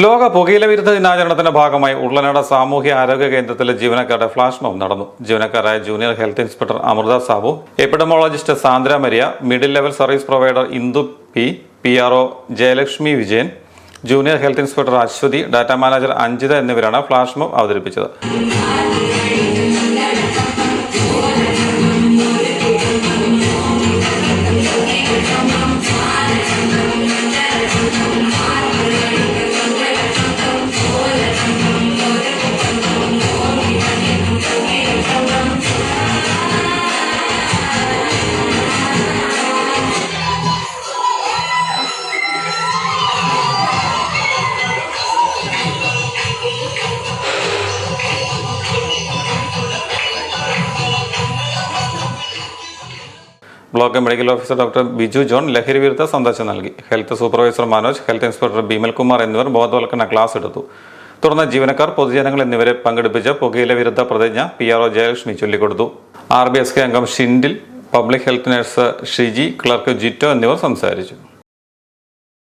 ലോക പുകയില വിരുദ്ധ ദിനാചരണത്തിന്റെ ഭാഗമായി ഉള്ളനാട് സാമൂഹ്യ ആരോഗ്യ കേന്ദ്രത്തിലെ ജീവനക്കാരുടെ ഫ്ലാഷ് മോബ് നടന്നു. ജീവനക്കാരായ junior health inspector Amrutha Sabu epidemiologist Sandra Maria middle level service provider Indu P P R O Jayalakshmi Vijayan junior health inspector Aswathy data manager Anjitha എന്നിവരാണ് ഫ്ലാഷ് മോബ് അവതരിപ്പിച്ചത്. Block medical officer doctor Biju John ലഹരി വിരുദ്ധ സന്ദേശം നൽകി. Health supervisor Manoj health inspector Bimal Kumar എന്നിവർ ബോധവൽക്കരണ class എടുത്തു. തുടർന്ന് ജീവനക്കാർ പൊതുജനങ്ങൾ എന്നിവരെ പങ്കെടുപ്പിച്ച പുകയില വിരുദ്ധ പ്രതിജ്ഞ പി ആർ ഒ ജയലക്ഷ്മി ചൊല്ലിക്കൊടുത്തു. ആർ ബി എസ് കെ അംഗം Shindil public health nurse Shiji clerk Jito എന്നിവർ സംസാരിച്ചു.